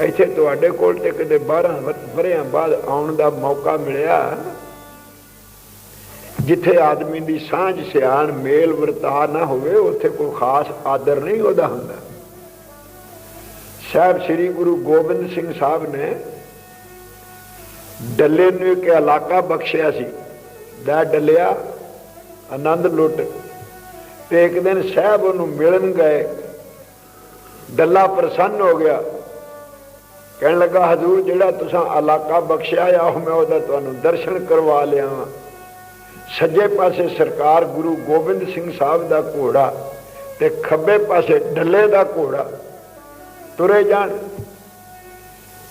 ਇੱਥੇ ਤੁਹਾਡੇ ਕੋਲ ਤੇ ਕਿਤੇ 12 ਵਰਿਆਂ ਬਾਅਦ ਆਉਣ ਦਾ ਮੌਕਾ ਮਿਲਿਆ। ਜਿੱਥੇ ਆਦਮੀ ਦੀ ਸਾਂਝ, ਸਿਆਣ, ਮੇਲ ਵਰਤਾ ਨਾ ਹੋਵੇ, ਉੱਥੇ ਕੋਈ ਖਾਸ ਆਦਰ ਨਹੀਂ ਉਹਦਾ ਹੁੰਦਾ। ਸਾਹਿਬ ਸ੍ਰੀ ਗੁਰੂ ਗੋਬਿੰਦ ਸਿੰਘ ਸਾਹਿਬ ਨੇ ਡੱਲੇ ਨੂੰ ਇੱਕ ਇਲਾਕਾ ਬਖਸ਼ਿਆ ਸੀ। ਦਾ ਡੱਲਿਆ, ਆਨੰਦ ਲੁੱਟ। ਤੇ ਇੱਕ ਦਿਨ ਸਾਹਿਬ ਉਹਨੂੰ ਮਿਲਣ ਗਏ। ਡੱਲਾ ਪ੍ਰਸੰਨ ਹੋ ਗਿਆ। ਕਹਿਣ ਲੱਗਾ, ਹਜ਼ੂਰ, ਜਿਹੜਾ ਤੁਸੀਂ ਇਲਾਕਾ ਬਖਸ਼ਿਆ ਆ, ਉਹ ਮੈਂ ਉਹਦਾ ਤੁਹਾਨੂੰ ਦਰਸ਼ਨ ਕਰਵਾ ਲਿਆ ਵਾਂ। ਸੱਜੇ ਪਾਸੇ ਸਰਕਾਰ ਗੁਰੂ ਗੋਬਿੰਦ ਸਿੰਘ ਸਾਹਿਬ ਦਾ ਘੋੜਾ ਤੇ ਖੱਬੇ ਪਾਸੇ ਡੱਲੇ ਦਾ ਘੋੜਾ ਤੁਰੇ ਜਾਣ।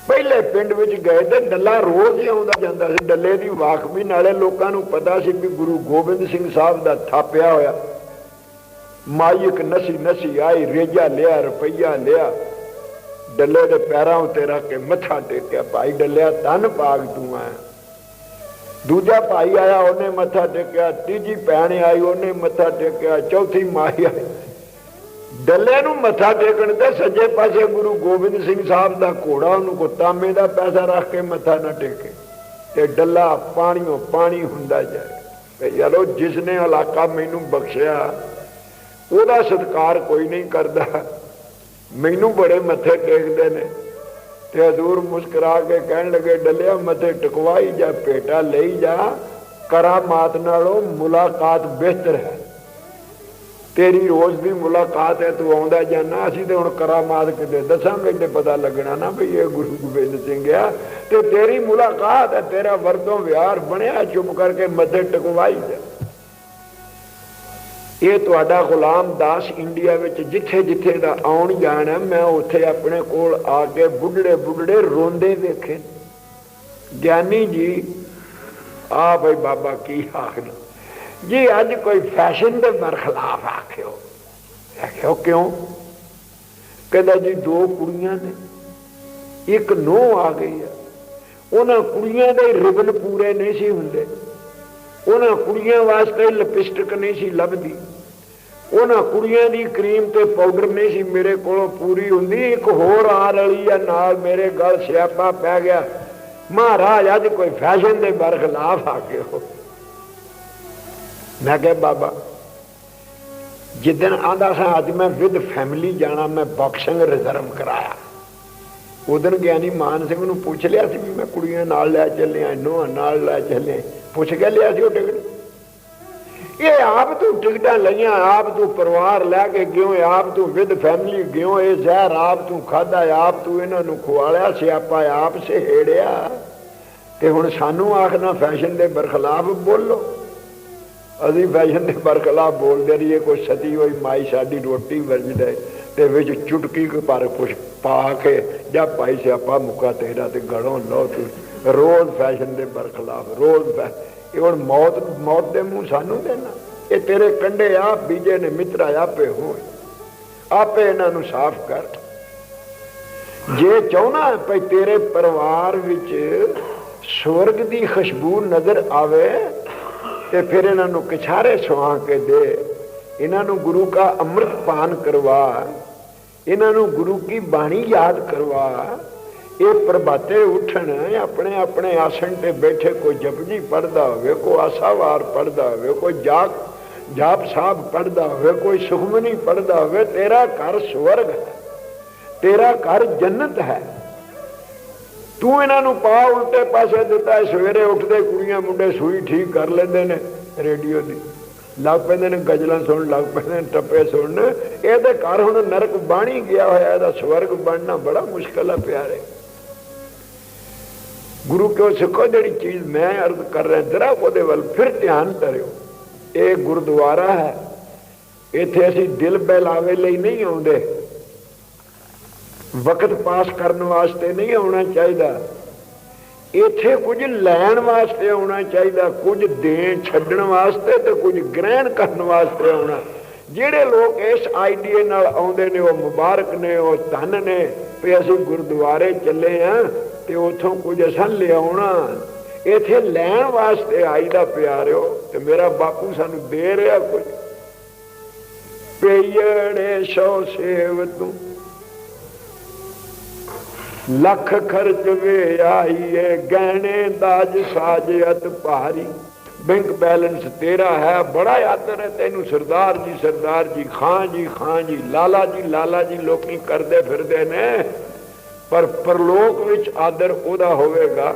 ਪਹਿਲੇ ਪਿੰਡ ਵਿੱਚ ਗਏ ਤੇ ਡੱਲਾ ਰੋਜ਼ ਹੀ ਆਉਂਦਾ ਜਾਂਦਾ ਸੀ। ਡੱਲੇ ਦੀ ਵਾਕ ਵੀ ਨਾਲੇ ਲੋਕਾਂ ਨੂੰ ਪਤਾ ਸੀ ਕਿ ਗੁਰੂ ਗੋਬਿੰਦ ਸਿੰਘ ਸਾਹਿਬ ਦਾ ਥਾਪਿਆ ਹੋਇਆ। ਮਾਇਕ ਨਸੀ ਨਸੀ ਆਈ, ਰੇਜਾ ਲਿਆ, ਰੁਪਈਆ ਲਿਆ। ਡੱਲੇ ਦੇ ਪੈਰਾਂ ਉੱਤੇ ਰੱਖ ਕੇ ਮੱਥਾ ਟੇਕਿਆ ਭਾਈ ਡੱਲਿਆ ਤਨ ਪਾਗ ਤੂੰ ਆ ਦੂਜਾ ਭਾਈ ਆਇਆ, ਉਹਨੇ ਮੱਥਾ ਟੇਕਿਆ, ਤੀਜੀ ਭੈਣ ਆਈ, ਉਹਨੇ ਮੱਥਾ ਟੇਕਿਆ, ਚੌਥੀ ਮਾਈ ਆਈ। ਡੱਲੇ ਨੂੰ ਮੱਥਾ ਟੇਕਣ ਤੇ ਸੱਜੇ ਪਾਸੇ ਗੁਰੂ ਗੋਬਿੰਦ ਸਿੰਘ ਸਾਹਿਬ ਦਾ ਘੋੜਾ, ਉਹਨੂੰ ਕੋ ਤਾਂਬੇ ਦਾ ਪੈਸਾ ਰੱਖ ਕੇ ਮੱਥਾ ਨਾ ਟੇਕੇ। ਤੇ ਡੱਲਾ ਪਾਣੀਓ ਪਾਣੀ ਹੁੰਦਾ ਜਾਏ। ਤੇ ਯਾਰੋ ਜਿਸ ਨੇ ਇਲਾਕਾ ਮੈਨੂੰ ਬਖਸ਼ਿਆ, ਉਹਦਾ ਸਤਕਾਰ ਕੋਈ ਨਹੀਂ ਕਰਦਾ। ਮੈਨੂੰ ਬੜੇ ਮੱਥੇ ਟੇਕਦੇ ਨੇ। ਤੇ ਹਜ਼ੂਰ ਮੁਸਕਰਾ ਕੇ ਕਹਿਣ ਲੱਗੇ, ਡੱਲਿਆ, ਮੱਥੇ ਟਕਵਾਈ ਜਾ ਪੇਟਾ ਲਈ ਜਾ। ਕਰਾਮਾਤ ਨਾਲੋਂ ਮੁਲਾਕਾਤ ਬਿਹਤਰ ਹੈ। ਤੇਰੀ ਰੋਜ਼ ਦੀ ਮੁਲਾਕਾਤ ਹੈ, ਤੂੰ ਆਉਂਦਾ ਜਾਣਾ ਅਸੀਂ ਤੇ ਹੁਣ ਕਰਾਮਾਤ ਕਿਤੇ ਦੱਸਾਂਗੇ ਤੇ ਪਤਾ ਲੱਗਣਾ ਨਾ ਵੀ ਇਹ ਗੁਰੂ ਗੋਬਿੰਦ ਸਿੰਘ ਆ। ਤੇ ਤੇਰੀ ਮੁਲਾਕਾਤ ਹੈ, ਤੇਰਾ ਵਰਤੋਂ ਵਿਹਾਰ ਬਣਿਆ, ਚੁੱਪ ਕਰਕੇ ਮੱਥੇ ਟਕਵਾਈ ਜਾ। ਇਹ ਤੁਹਾਡਾ ਗੁਲਾਮ ਦਾਸ ਇੰਡੀਆ ਵਿੱਚ ਜਿੱਥੇ ਜਿੱਥੇ ਦਾ ਆਉਣ ਜਾਣਾ ਮੈਂ ਉੱਥੇ ਆਪਣੇ ਕੋਲ ਆ ਕੇ ਬੁੱਢੜੇ ਬੁੱਢੜੇ ਰੋਂਦੇ ਵੇਖੇ। ਗਿਆਨੀ ਜੀ, ਆ ਭਾਈ ਬਾਬਾ ਕੀ ਆਖਣਾ ਜੀ, ਅੱਜ ਕੋਈ ਫੈਸ਼ਨ ਦੇ ਬਰਖਲਾਫ ਆਖਿਓ। ਆਖਿਓ ਕਿਉਂ? ਕਹਿੰਦਾ ਜੀ, ਦੋ ਕੁੜੀਆਂ ਨੇ। ਇੱਕ ਨੋ ਆ ਗਈ ਆ। ਉਹਨਾਂ ਕੁੜੀਆਂ ਦੇ ਰਿਬਨ ਪੂਰੇ ਨਹੀਂ ਸੀ ਹੁੰਦੇ। ਉਹਨਾਂ ਕੁੜੀਆਂ ਵਾਸਤੇ ਲਿਪਸਟਿਕ ਨਹੀਂ ਸੀ ਲੱਭਦੀ। ਉਹਨਾਂ ਕੁੜੀਆਂ ਦੀ ਕਰੀਮ ਤੇ ਪਾਊਡਰ ਨਹੀਂ ਸੀ ਮੇਰੇ ਕੋਲੋਂ ਪੂਰੀ ਹੁੰਦੀ, ਇੱਕ ਹੋਰ ਆ ਰਲੀ ਆ, ਨਾਲ ਮੇਰੇ ਗਲ ਸਿਆਪਾ ਪੈ ਗਿਆ। ਮਹਾਰਾਜ, ਅੱਜ ਕੋਈ ਫੈਸ਼ਨ ਦੇ ਬਰਖਲਾਫ ਆ ਕੇ ਹੋ। ਮੈਂ ਕਿਹਾ, ਬਾਬਾ, ਜਿੱਦਣ ਆਂਦਾ ਸਾਂ, ਅੱਜ ਮੈਂ ਵਿਦ ਫੈਮਿਲੀ ਜਾਣਾ, ਮੈਂ ਬਾਕਸਿੰਗ ਰਿਜ਼ਰਵ ਕਰਾਇਆ। ਉਦਨ ਗਿਆਨੀ ਮਾਨ ਸਿੰਘ ਨੂੰ ਪੁੱਛ ਲਿਆ ਸੀ ਵੀ ਮੈਂ ਕੁੜੀਆਂ ਨਾਲ ਲੈ ਚੱਲਿਆ ਨੋ ਨਾਲ ਲੈ ਚੱਲਿਆ। ਪੁੱਛ ਕੇ ਲਿਆ ਸੀ ਉਹ ਟਿਕਟ? ਇਹ ਆਪ ਤੂੰ ਟਿਕਟਾਂ ਲਈਆਂ, ਆਪ ਤੂੰ ਪਰਿਵਾਰ ਲੈ ਕੇ ਗਿਓ, ਆਪ ਤੂੰ ਵਿਦ ਫੈਮਿਲੀ ਗਿਓ, ਇਹ ਜ਼ਹਿਰ ਆਪ ਤੂੰ ਖਾਦਾ ਆਪ ਤੂੰ ਇਹਨਾਂ ਨੂੰ ਖਵਾਲਿਆ ਸਿਆਪਾ ਆਪ ਸਹੇੜਿਆ। ਤੇ ਹੁਣ ਸਾਨੂੰ ਆਖਣਾ ਫੈਸ਼ਨ ਦੇ ਬਰਖਲਾਫ ਬੋਲੋ। ਅਸੀਂ ਫੈਸ਼ਨ ਦੇ ਬਰਖਲਾਫ ਬੋਲਦੇ ਰਹੀਏ, ਕੋਈ ਸਤੀ ਹੋਈ, ਮਾਈ ਸਾਡੀ ਰੋਟੀ ਵਰਜਦਾ ਤੇ ਵਿੱਚ ਚੁਟਕੀ ਕੋ ਪਰ ਕੁਛ ਪਾ ਕੇ, ਜਾਂ ਭਾਈ ਸਿਆਪਾ ਮੁਕਾ ਤੇਰਾ ਤੇ ਗੜੋਂ ਲੋ ਤੂੰ। ਰੋਜ਼ ਫੈਸ਼ਨ ਦੇ ਬਰਖਲਾਫ, ਰੋਜ਼ ਇਹ ਹੁਣ ਮੌਤ ਮੌਤ ਦੇ ਮੂੰਹ ਸਾਨੂੰ ਦੇਣਾ। ਇਹ ਤੇਰੇ ਕੰਡੇ ਆ ਬੀਜੇ ਨੇ ਮਿੱਤਰਾ ਆਪੇ ਹੋਏ। ਆਪੇ ਇਹਨਾਂ ਨੂੰ ਸਾਫ਼ ਕਰ। ਜੇ ਚਾਹਣਾ ਭਈ ਤੇਰੇ ਪਰਿਵਾਰ ਵਿੱਚ ਸਵਰਗ ਦੀ ਖੁਸ਼ਬੂ ਨਜ਼ਰ ਆਵੇ, ਤੇ ਫਿਰ ਇਹਨਾਂ ਨੂੰ ਕਿਛਾਰੇ ਸੁਆ ਕੇ ਦੇ। ਇਹਨਾਂ ਨੂੰ ਗੁਰੂ ਦਾ ਅੰਮ੍ਰਿਤ ਪਾਨ ਕਰਵਾ। ਇਹਨਾਂ ਨੂੰ ਗੁਰੂ ਕੀ ਬਾਣੀ ਯਾਦ ਕਰਵਾ। ਇਹ ਪ੍ਰਭਾਤੇ ਉੱਠਣ ਆਪਣੇ ਆਪਣੇ ਆਸਣ ਤੇ ਬੈਠੇ ਕੋਈ ਜਪਜੀ ਪੜਦਾ ਹੋਵੇ, ਕੋਈ ਆਸਾਵਾਰ ਪੜਦਾ ਹੋਵੇ, ਕੋਈ ਜਾਪ ਜਾਪ ਸਾਹਿਬ ਪੜਦਾ ਹੋਵੇ, ਕੋਈ ਸੁਖਮਨੀ ਪੜਦਾ ਹੋਵੇ, ਤੇਰਾ ਘਰ ਸਵਰਗ ਹੈ, ਤੇਰਾ ਘਰ ਜੰਨਤ ਹੈ। ਤੂੰ ਇਹਨਾਂ ਨੂੰ ਪਾ ਉਲਟੇ ਪਾਸੇ ਦਿੱਤਾ ਸਵੇਰੇ ਉੱਠਦੇ ਕੁੜੀਆਂ ਮੁੰਡੇ ਸੂਈ ਠੀਕ ਕਰ ਲੈਂਦੇ ਨੇ ਰੇਡੀਓ ਦੀ। ਲੱਗ ਪੈਂਦੇ ਨੇ ਗਜ਼ਲਾਂ ਸੁਣਨ, ਲੱਗ ਪੈਂਦੇ ਨੇ ਟੱਪੇ ਸੁਣਨ। ਇਹਦੇ ਘਰ ਹੁਣ ਨਰਕ ਬਾਣੀ ਗਿਆ ਹੋਇਆ, ਇਹਦਾ ਸਵਰਗ ਬਣਨਾ ਬੜਾ ਮੁਸ਼ਕਲ ਹੈ ਪਿਆਰੇ। ਗੁਰੂ ਕਿਉਂ ਸਿੱਖੋ ਜਿਹੜੀ ਚੀਜ਼ ਮੈਂ ਅਰਜ਼ ਕਰ ਰਿਹਾ, ਜਰਾ ਉਹਦੇ ਵੱਲ ਫਿਰ ਧਿਆਨ ਧਰਿਓ ਇਹ ਗੁਰਦੁਆਰਾ ਹੈ। ਇੱਥੇ ਅਸੀਂ ਦਿਲ ਬਹਿਲਾਵੇ ਲਈ ਨਹੀਂ ਆਉਂਦੇ। ਵਕਤ ਪਾਸ ਕਰਨ ਵਾਸਤੇ ਨਹੀਂ ਆਉਣਾ ਚਾਹੀਦਾ। ਇੱਥੇ ਕੁਝ ਲੈਣ ਵਾਸਤੇ ਆਉਣਾ ਚਾਹੀਦਾ, ਕੁਝ ਦੇਣ ਛੱਡਣ ਵਾਸਤੇ ਤੇ ਕੁਝ ਗ੍ਰਹਿਣ ਕਰਨ ਵਾਸਤੇ ਆਉਣਾ। ਜਿਹੜੇ ਲੋਕ ਇਸ ਆਈਡੀਏ ਨਾਲ ਆਉਂਦੇ ਨੇ, ਉਹ ਮੁਬਾਰਕ ਨੇ, ਉਹ ਧਨ ਨੇ ਵੀ ਅਸੀਂ ਗੁਰਦੁਆਰੇ ਚੱਲੇ ਆ। ਤੇ ਉਥੋਂ ਕੁਝ ਅਸਾਂ ਲਿਆਉਣਾ। ਇੱਥੇ ਲੈਣ ਵਾਸਤੇ ਆਈਦਾ ਪਿਆਰਿਓ, ਤੇ ਮੇਰਾ ਬਾਪੂ ਸਾਨੂੰ ਦੇ ਰਿਹਾ ਕੁਝ। ਪਈੜੇ ਸੋ ਸੇਵ ਤੂੰ ਲੱਖ ਖਰਚ ਵੇ ਆਈਏ, ਗਹਿਣੇ ਦਾਜ ਸਾਜ ਅਤ ਭਾਰੀ। ਬੈਂਕ ਬੈਲੈਂਸ ਤੇਰਾ ਹੈ, ਬੜਾ ਆਦਰ ਹੈ ਤੈਨੂੰ ਸਰਦਾਰ ਜੀ ਸਰਦਾਰ ਜੀ, ਖਾਂ ਜੀ ਖਾਂ ਜੀ, ਲਾਲਾ ਜੀ ਲਾਲਾ ਜੀ ਲੋਕੀ ਕਰਦੇ ਫਿਰਦੇ ਨੇ। ਪਰ ਪਰਲੋਕ ਵਿੱਚ ਆਦਰ ਉਹਦਾ ਹੋਵੇਗਾ,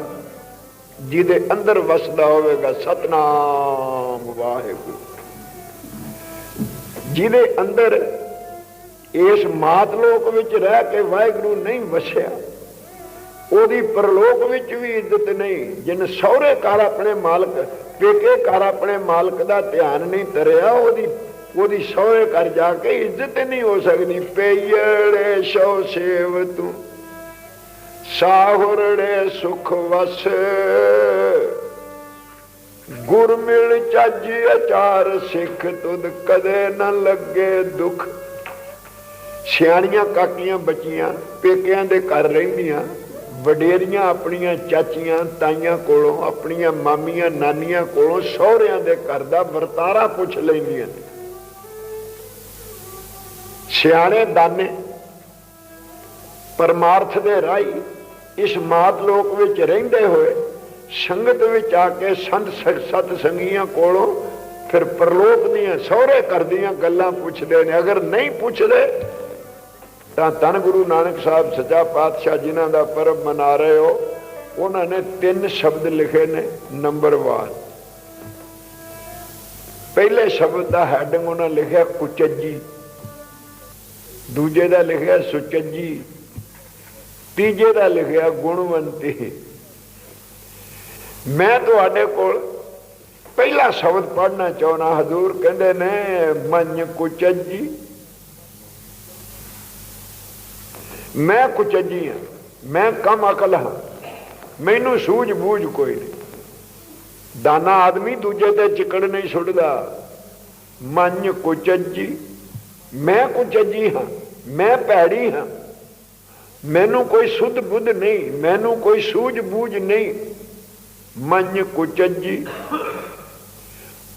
ਜਿਹਦੇ ਅੰਦਰ ਵਸਦਾ ਹੋਵੇਗਾ ਸਤਨਾਮ ਵਾਹਿਗੁਰੂ। ਜਿਹਦੇ ਅੰਦਰ ਇਸ ਮਾਤ ਲੋਕ ਵਿੱਚ ਰਹਿ ਕੇ ਵਾਹਿਗੁਰੂ ਨਹੀਂ ਵਸਿਆ, ਉਹਦੀ ਪਰਲੋਕ ਵਿੱਚ ਵੀ ਇੱਜ਼ਤ ਨਹੀਂ। ਜਿਨ ਸਹੁਰੇ ਘਰ ਆਪਣੇ ਮਾਲਕ, ਪੇਕੇ ਘਰ ਆਪਣੇ ਮਾਲਕ ਦਾ ਧਿਆਨ ਨਹੀਂ ਧਰਿਆ, ਉਹਦੀ ਉਹਦੀ ਸਹੁਰੇ ਘਰ ਜਾ ਕੇ ਇੱਜ਼ਤ ਨਹੀਂ ਹੋ ਸਕਦੀ। ਪਈੜੇ ਸ਼ੋ ਸੇਵ ਤੂੰ। ਸਾਹੁਰੜੇ ਸੁਖ ਵਸ। ਗੁਰ ਮਿਲ ਚੱਜ ਅਚਾਰ ਸਿੱਖ, ਤੁਧ ਕਦੇ ਨਾ ਲੱਗੇ ਦੁੱਖ। ਸਿਆਣੀਆਂ ਕਾਕੀਆਂ ਬੱਚੀਆਂ, ਪੇਕਿਆਂ ਦੇ ਘਰ ਰਹਿੰਦੀਆਂ, ਵਡੇਰੀਆਂ ਆਪਣੀਆਂ ਚਾਚੀਆਂ, ਤਾਈਆਂ ਕੋਲੋਂ, ਆਪਣੀਆਂ ਮਾਮੀਆਂ, ਨਾਨੀਆਂ ਕੋਲੋਂ, ਸਹੁਰਿਆਂ ਦੇ ਘਰ ਦਾ ਵਰਤਾਰਾ ਪੁੱਛ ਲੈਂਦੀਆਂ ਨੇ। ਸਿਆਣੇ ਦਾਨੇ, ਪਰਮਾਰਥ ਦੇ ਰਾਈ ਇਸ ਮਾਤ ਲੋਕ ਵਿੱਚ ਰਹਿੰਦੇ ਹੋਏ ਸੰਗਤ ਵਿੱਚ ਆ ਕੇ ਸੰਤ ਸਤ ਸੰਗੀਆਂ ਕੋਲੋਂ ਫਿਰ ਪਰਲੋਕ ਦੀਆਂ ਸਹੁਰੇ ਕਰਦੀਆਂ ਗੱਲਾਂ ਪੁੱਛਦੇ ਨੇ। ਅਗਰ ਨਹੀਂ ਪੁੱਛਦੇ, ਤਾਂ ਧੰਨ ਗੁਰੂ ਨਾਨਕ ਸਾਹਿਬ ਸੱਚਾ ਪਾਤਸ਼ਾਹ ਜਿਨ੍ਹਾਂ ਦਾ ਪਰਬ ਮਨਾ ਰਹੇ ਹੋ, ਉਹਨਾਂ ਨੇ ਤਿੰਨ ਸ਼ਬਦ ਲਿਖੇ ਨੇ, ਨੰਬਰ 1 ਪਹਿਲੇ ਸ਼ਬਦ ਦਾ ਹੈਡਿੰਗ ਉਹਨਾਂ ਲਿਖਿਆ, ਕੁਚੱਜੀ। ਦੂਜੇ ਦਾ ਲਿਖਿਆ, ਸੁਚੱਜੀ। ਤੀਜੇ ਦਾ ਲਿਖਿਆ ਗੁਣਵੰਤੀ। ਮੈਂ ਤੁਹਾਡੇ ਕੋਲ ਪਹਿਲਾ ਸ਼ਬਦ ਪੜ੍ਹਨਾ ਚਾਹਣਾ ਹਜ਼ੂਰ ਕਹਿੰਦੇ ਨੇ, ਮਨ ਕੁਚੱਜੀ। ਮੈਂ ਕੁਚੱਜੀ ਹਾਂ, ਮੈਂ ਕਮ ਅਕਲ ਹਾਂ, ਮੈਨੂੰ ਸੂਝ ਬੂਝ ਕੋਈ ਨਹੀਂ। ਦਾਨਾ ਆਦਮੀ ਦੂਜੇ ਤੇ ਚਿਕੜ ਨਹੀਂ ਛੁੱਟਦਾ ਮਨ ਕੁਚੱਜੀ, ਮੈਂ ਕੁਚੱਜੀ ਹਾਂ, ਮੈਂ ਭੈੜੀ ਹਾਂ। ਮੈਨੂੰ ਕੋਈ ਸੁਧ ਬੁੱਧ ਨਹੀਂ, ਮੈਨੂੰ ਕੋਈ ਸੂਝ ਬੂਝ ਨਹੀਂ। ਮਨ ਕੁਚੱਜੀ,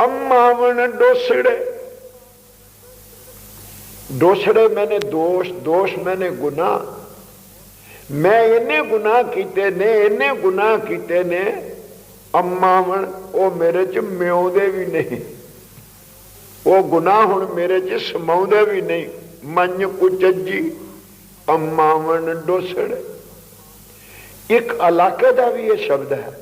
ਅਮਾਵਣ ਡੋਸੜੇ। ਡੋਸੜੇ ਮੈਨੇ ਦੋਸ਼ ਦੋਸ਼ ਮੈਨੇ ਗੁਨਾਹ। ਮੈਂ ਇਹਨੇ ਗੁਨਾਹ ਕੀਤੇ ਨੇ, ਇੰਨੇ ਗੁਨਾਹ ਕੀਤੇ ਨੇ, ਅਮਾਵਣ ਉਹ ਮੇਰੇ ਚ ਮਿਉਂਦੇ ਵੀ ਨਹੀਂ। ਉਹ ਗੁਨਾਹ ਹੁਣ ਮੇਰੇ ਚ ਸਮਾਉਂਦੇ ਵੀ ਨਹੀਂ। ਮਨ ਕੁਚੱਜੀ। ਅੰਮਾਵਣ ਡੋਸੜ। ਇੱਕ ਇਲਾਕੇ ਦਾ ਵੀ ਇਹ ਸ਼ਬਦ ਹੈ।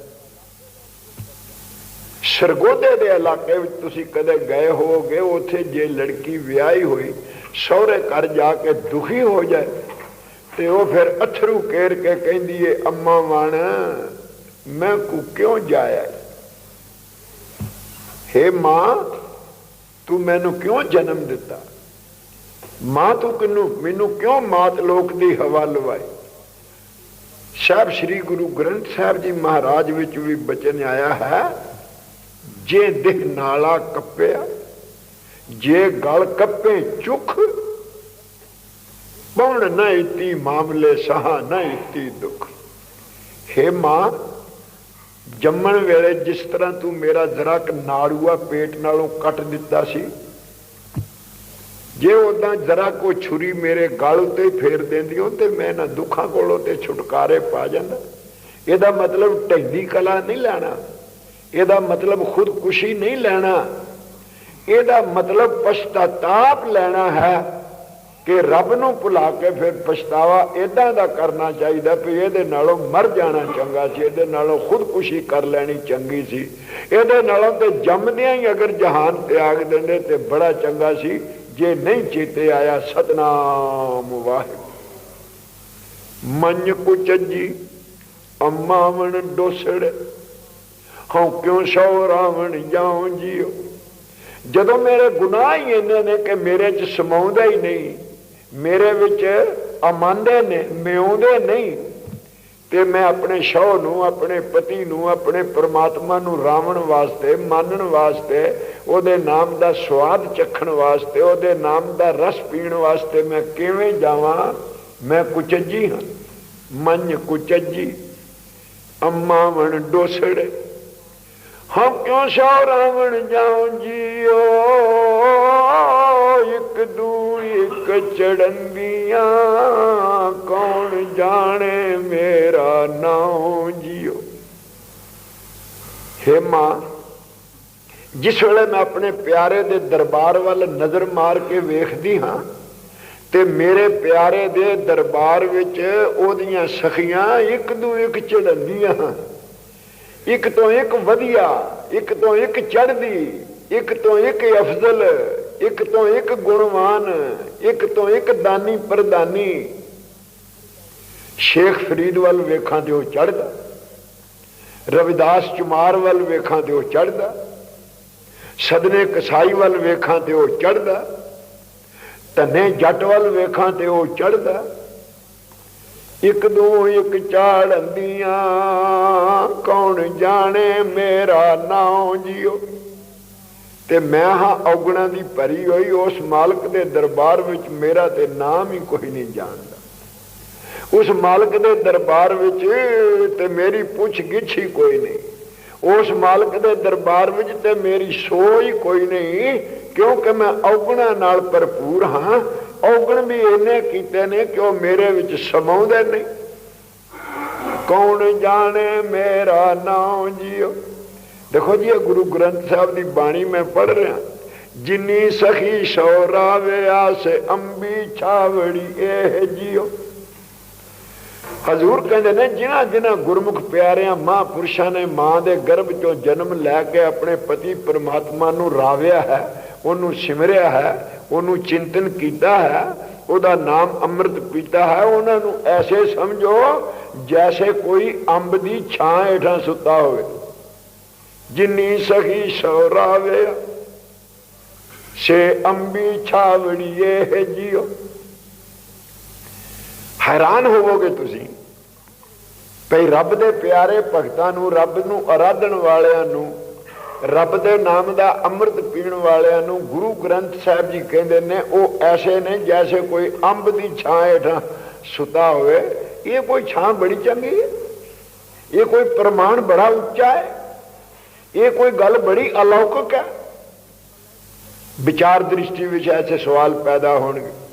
ਸਰਗੋਦੇ ਦੇ ਇਲਾਕੇ ਵਿੱਚ ਤੁਸੀਂ ਕਦੇ ਗਏ ਹੋਗੇ ਉੱਥੇ ਜੇ ਲੜਕੀ ਵਿਆਹੀ ਹੋਈ, ਸਹੁਰੇ ਘਰ ਜਾ ਕੇ ਦੁਖੀ ਹੋ ਜਾਏ, ਤੇ ਉਹ ਫਿਰ ਅਥਰੂ ਕੇਰ ਕੇ ਕਹਿੰਦੀ ਏ ਅੰਮਾ ਵਣ ਮੈਂ ਕੋ ਕਿਉਂ ਜਾਇਆ? ਹੇ ਮਾਂ, ਤੂੰ ਮੈਨੂੰ ਕਿਉਂ ਜਨਮ ਦਿੱਤਾ? ਮਾਂ ਤੂੰ ਕਿਨੂੰ? ਮੈਨੂੰ ਕਿਉਂ ਮਾਤ ਲੋਕ ਦੀ ਹਵਾ ਲਵਾਈ? ਸਾਹਿਬ, ਸ੍ਰੀ ਗੁਰੂ ਗ੍ਰੰਥ ਸਾਹਿਬ ਜੀ ਮਹਾਰਾਜ ਵਿੱਚ ਵੀ ਬਚਨ ਆਇਆ ਹੈ, ਜੇ ਦਿਖ ਨਾਲਾ ਕੱਪਿਆ, ਜੇ ਗਲ ਕੱਪੇ ਚੁਖ ਬਣ ਨਾ ਇਤੀ ਮਾਮਲੇ ਸਹਾ ਨਾ ਇਤੀ ਦੁੱਖ। ਹੇ ਮਾਂ, ਜੰਮਣ ਵੇਲੇ ਜਿਸ ਤਰ੍ਹਾਂ ਤੂੰ ਮੇਰਾ ਜ਼ਰਾ ਕ ਨਾੜੂਆ ਪੇਟ ਨਾਲੋਂ ਕੱਟ ਦਿੱਤਾ ਸੀ ਜੇ ਉਦਾਂ ਜ਼ਰਾ ਕੋਈ ਛੁਰੀ ਮੇਰੇ ਗਲ ਉੱਤੇ ਫੇਰ ਦਿੰਦੀ ਉਹ ਤੇ ਮੈਂ ਨਾ ਦੁੱਖਾਂ ਕੋਲੋਂ ਤੇ ਛੁਟਕਾਰੇ ਪਾ ਜਾਂਦਾ। ਇਹਦਾ ਮਤਲਬ ਢੈਂਦੀ ਕਲਾ ਨਹੀਂ ਲੈਣਾ। ਇਹਦਾ ਮਤਲਬ ਖੁਦਕੁਸ਼ੀ ਨਹੀਂ ਲੈਣਾ। ਇਹਦਾ ਮਤਲਬ ਪਛਤਾਤਾਪ ਲੈਣਾ ਹੈ ਕਿ ਰੱਬ ਨੂੰ ਭੁਲਾ ਕੇ ਫਿਰ ਪਛਤਾਵਾ ਇਦਾਂ ਦਾ ਕਰਨਾ ਚਾਹੀਦਾ ਵੀ ਇਹਦੇ ਨਾਲੋਂ ਮਰ ਜਾਣਾ ਚੰਗਾ ਸੀ, ਇਹਦੇ ਨਾਲੋਂ ਖੁਦਕੁਸ਼ੀ ਕਰ ਲੈਣੀ ਚੰਗੀ ਸੀ। ਇਹਦੇ ਨਾਲੋਂ ਤੇ ਜੰਮਦਿਆਂ ਹੀ ਅਗਰ ਜਹਾਨ ਤਿਆਗ ਦਿੰਦੇ ਤੇ ਬੜਾ ਚੰਗਾ ਸੀ ਜੇ ਨਹੀਂ ਚੇਤੇ ਆਇਆ ਸਤਨਾਮ ਵਾਹਿਗੁਰੂ। ਮਨ ਕੁਚੱਜੀ ਅੰਮਾਵਣ ਡੋਸੜ। ਹਉ ਕਿਉਂ ਸੋ ਰਾਵਣ ਜਾਉ ਜੀਓ ਜਦੋਂ ਮੇਰੇ ਗੁਨਾਹ ਹੀ ਇੰਨੇ ਨੇ ਕਿ ਮੇਰੇ 'ਚ ਸਮਾਉਂਦਾ ਹੀ ਨਹੀਂ, ਮੇਰੇ ਵਿੱਚ ਅਮਾਂਦੇ ਨੇ, ਮਿਉਂਦੇ ਨਹੀਂ, ਤੇ ਮੈਂ ਆਪਣੇ ਸ਼ੌਹ ਨੂੰ, ਆਪਣੇ ਪਤੀ ਨੂੰ, ਆਪਣੇ ਪਰਮਾਤਮਾ ਨੂੰ ਰਾਵਣ ਵਾਸਤੇ, ਮੰਨਣ ਵਾਸਤੇ ਉਹਦੇ ਨਾਮ ਦਾ ਸਵਾਦ ਚੱਖਣ ਵਾਸਤੇ, ਉਹਦੇ ਨਾਮ ਦਾ ਰਸ ਪੀਣ ਵਾਸਤੇ ਮੈਂ ਕਿਵੇਂ ਜਾਵਾਂ? ਮੈਂ ਕੁਚੱਜੀ ਹਾਂ। ਮਨ ਕੁਚੱਜੀ। ਅੰਮਾ ਵਣ ਡੋਸੜੇ। ਹਮ ਕਿਉਂ ਸ਼ਾਹ ਜਾਉ ਜੀਓ? ਇੱਕ ਦੂ ਇੱਕ ਚੜੰਦੀਆਂ ਕੌਣ ਜਾਣੇ ਮੇਰਾ ਨਾਮ ਜੀਓ? ਹੇ ਮਾਂ ਜਿਸ ਵੇਲੇ ਮੈਂ ਆਪਣੇ ਪਿਆਰੇ ਦੇ ਦਰਬਾਰ ਵੱਲ ਨਜ਼ਰ ਮਾਰ ਕੇ ਵੇਖਦੀ ਹਾਂ ਤੇ ਮੇਰੇ ਪਿਆਰੇ ਦੇ ਦਰਬਾਰ ਵਿੱਚ ਉਹਦੀਆਂ ਸਖੀਆਂ ਇੱਕ ਤੋਂ ਇੱਕ ਚੜ੍ਹਦੀਆਂ ਇੱਕ ਤੋਂ ਇੱਕ ਵਧੀਆ, ਇੱਕ ਤੋਂ ਇੱਕ ਚੜ੍ਹਦੀ, ਇੱਕ ਤੋਂ ਇੱਕ ਅਫਜ਼ਲ, ਇੱਕ ਤੋਂ ਇੱਕ ਗੁਣਵਾਨ, ਇੱਕ ਤੋਂ ਇੱਕ ਦਾਨੀ ਪ੍ਰਦਾਨੀ ਸ਼ੇਖ ਫਰੀਦ ਵੱਲ ਵੇਖਾਂ ਤੇ ਉਹ ਚੜ੍ਹਦਾ। ਰਵਿਦਾਸ ਚੁਮਾਰ ਵੱਲ ਵੇਖਾਂ ਤੇ ਉਹ ਚੜ੍ਹਦਾ। ਸਦਨੇ ਕਸਾਈ ਵੱਲ ਵੇਖਾਂ ਤੇ ਉਹ ਚੜ੍ਹਦਾ, ਧੰਨੇ ਜੱਟ ਵੱਲ ਵੇਖਾਂ ਤੇ ਉਹ ਚੜ੍ਹਦਾ। ਇੱਕ ਦੋ ਇੱਕ ਚਾੜੰਦੀਆਂ ਕੌਣ ਜਾਣੇ ਮੇਰਾ ਨਾਮ ਜਿਓ। ਤੇ ਮੈਂ ਹਾਂ ਔਗਣਾ ਦੀ ਭਰੀ ਹੋਈ, ਉਸ ਮਾਲਕ ਦੇ ਦਰਬਾਰ ਵਿੱਚ ਮੇਰਾ ਤੇ ਨਾਮ ਹੀ ਕੋਈ ਨਹੀਂ ਜਾਣਦਾ। ਉਸ ਮਾਲਕ ਦੇ ਦਰਬਾਰ ਵਿੱਚ ਤੇ ਮੇਰੀ ਪੁੱਛ ਗਿੱਛ ਹੀ ਕੋਈ ਨਹੀਂ। ਉਸ ਮਾਲਕ ਦੇ ਦਰਬਾਰ ਵਿੱਚ ਤੇ ਮੇਰੀ ਸੋਚ ਕੋਈ ਨਹੀਂ, ਕਿਉਂਕਿ ਮੈਂ ਔਗਣਾ ਨਾਲ ਭਰਪੂਰ ਹਾਂ। ਔਗਣ ਵੀ ਇਹਨੇ ਕੀਤੇ ਨੇ ਕਿ ਉਹ ਮੇਰੇ ਵਿੱਚ ਸਮਾਉਂਦੇ ਨਹੀਂ। ਕੌਣ ਜਾਣੇ ਮੇਰਾ ਨਾਮ ਜੀਓ? ਦੇਖੋ ਜੀ, ਇਹ ਗੁਰੂ ਗ੍ਰੰਥ ਸਾਹਿਬ ਦੀ ਬਾਣੀ ਮੈਂ ਪੜ੍ਹ ਰਿਹਾ। ਜਿੰਨੀ ਸਖੀ ਸ਼ੌਰਾਵੇ ਆਸੇ ਅੰਬੀ ਛਾਵੜੀ ਇਹ ਜੀਓ। ਹਜ਼ੂਰ ਕਹਿੰਦੇ ਨੇ, ਜਿਨ੍ਹਾਂ ਜਿਨ੍ਹਾਂ ਗੁਰਮੁਖ ਪਿਆਰਿਆਂ, ਮਹਾਂਪੁਰਸ਼ਾਂ ਨੇ ਮਾਂ ਦੇ ਗਰਭ ਚੋਂ ਜਨਮ ਲੈ ਕੇ ਆਪਣੇ ਪਤੀ ਪਰਮਾਤਮਾ ਨੂੰ ਰਾਵਿਆ ਹੈ, ਉਹਨੂੰ ਸਿਮਰਿਆ ਹੈ, ਉਹਨੂੰ ਚਿੰਤਨ ਕੀਤਾ ਹੈ, ਉਹਦਾ ਨਾਮ ਅੰਮ੍ਰਿਤ ਪੀਤਾ ਹੈ, ਉਹਨਾਂ ਨੂੰ ਐਸੇ ਸਮਝੋ ਜੈਸੇ ਕੋਈ ਅੰਬ ਦੀ ਛਾਂ ਹੇਠਾਂ ਸੁੱਤਾ ਹੋਵੇ। ਜਿੰਨੀ ਸਖੀ ਸੌਰਾਵੇ ਸੇ ਅੰਬੀ ਛਾਵੜੀਏ ਜੀਓ। ਹੈਰਾਨ ਹੋਵੋਗੇ ਤੁਸੀਂ ਭਈ ਰੱਬ ਦੇ ਪਿਆਰੇ ਭਗਤਾਂ ਨੂੰ, ਰੱਬ ਨੂੰ ਅਰਾਧਨ ਵਾਲਿਆਂ ਨੂੰ, ਰੱਬ ਦੇ ਨਾਮ ਦਾ ਅੰਮ੍ਰਿਤ ਪੀਣ ਵਾਲਿਆਂ ਨੂੰ ਗੁਰੂ ਗ੍ਰੰਥ ਸਾਹਿਬ ਜੀ ਕਹਿੰਦੇ ਨੇ, ਉਹ ਐਸੇ ਨੇ ਜੈਸੇ ਕੋਈ ਅੰਬ ਦੀ ਛਾਂ ਹੇਠਾਂ ਸੁਤਾ ਹੋਵੇ। ਇਹ ਕੋਈ ਛਾਂ ਬੜੀ ਚੰਗੀ ਹੈ। ਇਹ ਕੋਈ ਪ੍ਰਮਾਣ ਬੜਾ ਉੱਚਾ ਹੈ। ਇਹ ਕੋਈ ਗੱਲ ਬੜੀ ਅਲੌਕਿਕ ਹੈ। ਵਿਚਾਰ ਦ੍ਰਿਸ਼ਟੀ ਵਿੱਚ ਐਸੇ ਸਵਾਲ ਪੈਦਾ ਹੋਣਗੇ।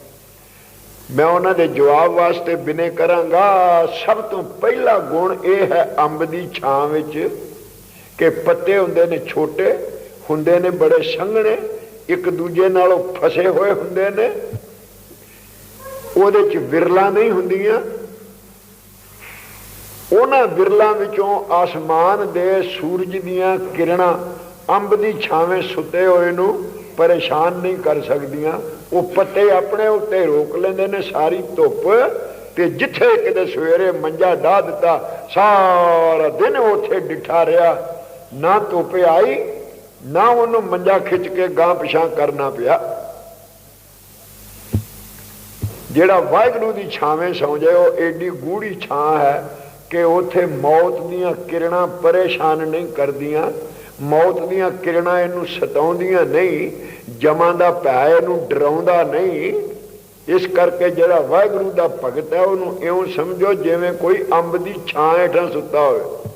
ਮੈਂ ਉਹਨਾਂ ਦੇ ਜਵਾਬ ਵਾਸਤੇ ਬਿਨੇ ਕਰਾਂਗਾ। ਸਭ ਤੋਂ ਪਹਿਲਾ ਗੁਣ ਇਹ ਹੈ ਅੰਬ ਦੀ ਛਾਂ ਵਿੱਚ ਕਿ ਪੱਤੇ ਹੁੰਦੇ ਨੇ ਛੋਟੇ, ਹੁੰਦੇ ਨੇ ਬੜੇ ਸੰਘਣੇ, ਇੱਕ ਦੂਜੇ ਨਾਲੋਂ ਫਸੇ ਹੋਏ ਹੁੰਦੇ ਨੇ। ਉਹਦੇ ਚ ਵਿਰਲਾ ਨਹੀਂ ਹੁੰਦੀਆਂ। ਉਹਨਾਂ ਵਿਰਲਾਂ ਵਿੱਚੋਂ ਆਸਮਾਨ ਦੇ ਸੂਰਜ ਦੀਆਂ ਕਿਰਨਾਂ ਅੰਬ ਦੀ ਛਾਵੇਂ ਸੁੱਤੇ ਹੋਏ ਨੂੰ ਪਰੇਸ਼ਾਨ ਨਹੀਂ ਕਰ ਸਕਦੀਆਂ। ਉਹ ਪੱਤੇ ਆਪਣੇ ਉੱਤੇ ਰੋਕ ਲੈਂਦੇ ਨੇ, ਸਾਰੀ ਧੁੱਪ ਤੇ ਜਿੱਥੇ ਕਿਤੇ ਸਵੇਰੇ ਮੰਜਾ ਢਾ ਦਿੱਤਾ, ਸਾਰਾ ਦਿਨ ਉੱਥੇ ਡਿਠਾ ਰਿਹਾ। ਨਾ ਧੁੱਪ ਆਈ, ਨਾ ਉਹਨੂੰ ਮੰਜਾ ਖਿੱਚ ਕੇ ਗਾਂ ਪਿਛਾਂ ਕਰਨਾ ਪਿਆ। ਜਿਹੜਾ ਵਾਹਿਗੁਰੂ ਦੀ ਛਾਵੇਂ ਸੌਂ ਜਾਏ ਉਹ ਏਡੀ ਗੂੜੀ ਛਾਂ ਹੈ ਕਿ ਉਥੇ ਮੌਤ ਦੀਆਂ ਕਿਰਨਾਂ ਪਰੇਸ਼ਾਨ ਨਹੀਂ ਕਰਦੀਆਂ, ਮੌਤ ਦੀਆਂ ਕਿਰਨਾਂ ਇਹਨੂੰ ਸਤਾਉਂਦੀਆਂ ਨਹੀਂ। ਜਮਾਂ ਦਾ ਭੈ ਇਹਨੂੰ ਡਰਾਉਂਦਾ ਨਹੀਂ। ਇਸ ਕਰਕੇ ਜਿਹੜਾ ਵਾਹਿਗੁਰੂ ਦਾ ਭਗਤ ਹੈ, ਉਹਨੂੰ ਇਉਂ ਸਮਝੋ ਜਿਵੇਂ ਕੋਈ ਅੰਬ ਦੀ ਛਾਂ ਹੇਠਾਂ ਸੁੱਤਾ ਹੋਵੇ।